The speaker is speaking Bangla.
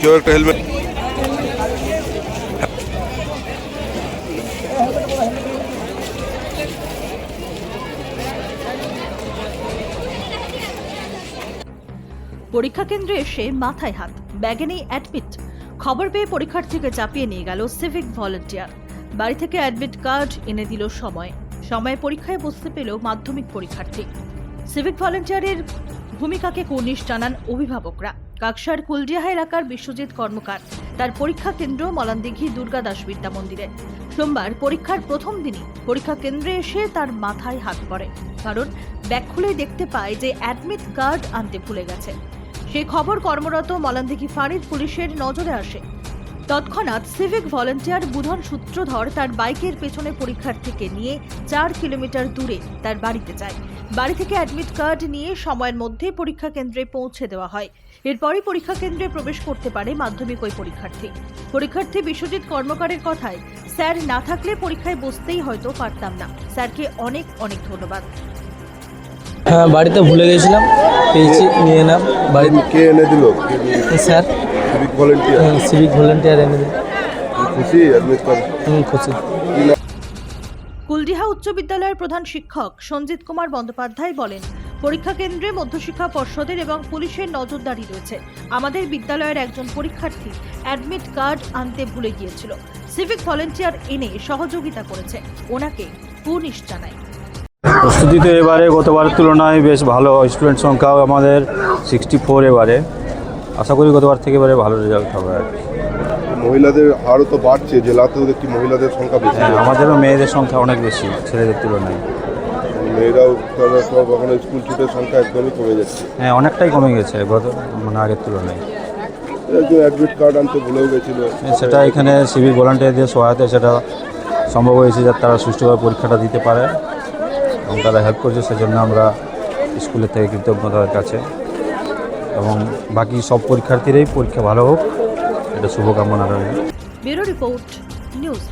কেউ একটা হেলমেট পরীক্ষা কেন্দ্রে এসে মাথায় হাত, ব্যাগে নেই অ্যাডমিট খবর পেয়ে পরীক্ষার্থীকে চাপিয়ে নিয়ে গেল সিভিক ভলেন্টিয়ার বাড়ি থেকে অ্যাডমিট কার্ড এনে দিল সময়। সময়ে পরীক্ষায় বসতে পেল মাধ্যমিক পরীক্ষার্থী। সিভিক ভলেন্টিয়ারের ভূমিকাকে কর্নিশ জানান অভিভাবকরা। কাকসার কুলডিহা এলাকার বিশ্বজিৎ কর্মকার। তার পরীক্ষা কেন্দ্র মলানদিঘি দুর্গাদাস বিদ্যা মন্দিরে। সোমবার পরীক্ষার প্রথম দিনই পরীক্ষা কেন্দ্রে এসে তার মাথায় হাত পড়ে। কারণ ব্যাগ খুলে দেখতে পায় যে অ্যাডমিট কার্ড আনতে ভুলে গেছে। সেই খবর কর্মরত মলানদিঘি ফাঁড়ির পুলিশের নজরে আসে। তৎক্ষণাৎ সিভিক ভলেন্টিয়ার বুধন সূত্রধর তার বাইকের পেছনে পরীক্ষার্থীকে নিয়ে চার কিলোমিটার দূরে তার বাড়িতে যায়। বাড়ি থেকে অ্যাডমিট কার্ড নিয়ে সময়ের মধ্যে পরীক্ষা কেন্দ্রে পৌঁছে দেওয়া হয়। এরপরই পরীক্ষা কেন্দ্রে প্রবেশ করতে পারে মাধ্যমিক ওই পরীক্ষার্থী। পরীক্ষার্থী বিশ্বজিৎ কর্মকারের কথায়, স্যার, না থাকলে পরীক্ষায় বসতেই হয়তো পারতাম না। স্যারকে অনেক অনেক ধন্যবাদ। হ্যাঁ বাড়িতে ভুলে গেছিলাম। পেয়েছি নিয়ে এলাম বাড়িতে কে এনে দিল? Sir. Civic volunteer civic volunteer এনে দিন খুশি হুম, খুশি। কুলডিহা উচ্চ বিদ্যালয়ের প্রধান শিক্ষক সঞ্জিত কুমার বন্দ্যোপাধ্যায় বলেন পরীক্ষা কেন্দ্রে মধ্যশিক্ষা পর্ষদের এবং পুলিশের নজরদারি রয়েছে। আমাদের বিদ্যালয়ের একজন পরীক্ষার্থী অ্যাডমিট কার্ড আনতে ভুলে গিয়েছিল। সিভিক ভলেন্টিয়ার এনে সহযোগিতা করেছে। ওনাকে কুর্নিশ জানায়। প্রস্তুতি তো এবারে গতবারের তুলনায় বেশ ভালো স্টুডেন্ট সংখ্যাও আমাদের সিক্সটি ফোর এবারে। আশা করি গতবার থেকে এবারে ভালো রেজাল্ট হবে আর মহিলাদের হারও তো বাড়ছে জেলাতেও দেখছি মহিলাদের সংখ্যা বেশি? হ্যাঁ আমাদেরও মেয়েদের সংখ্যা অনেক বেশি ছেলেদের তুলনায়। মেয়েরাও তারা সব এখন স্কুল ছুটের সংখ্যা একদমই কমে যাচ্ছে। হ্যাঁ অনেকটাই কমে গেছে গত মানে আগের তুলনায়। অ্যাডমিট কার্ড আনতে ভুলেও গেছিল। সেটা এখানে সিভিক ভলান্টিয়ারদের সহায়তা সেটা সম্ভব হয়েছে যাতে তারা সুষ্ঠুভাবে পরীক্ষাটা দিতে পারে। এবং তারা হেল্প করছে, সেজন্য আমরা স্কুলের থেকে কৃতজ্ঞ তাদের কাছে। এবং বাকি সব পরীক্ষার্থীরাই পরীক্ষা ভালো হোক, এটা শুভকামনা রইল। Bureau report, news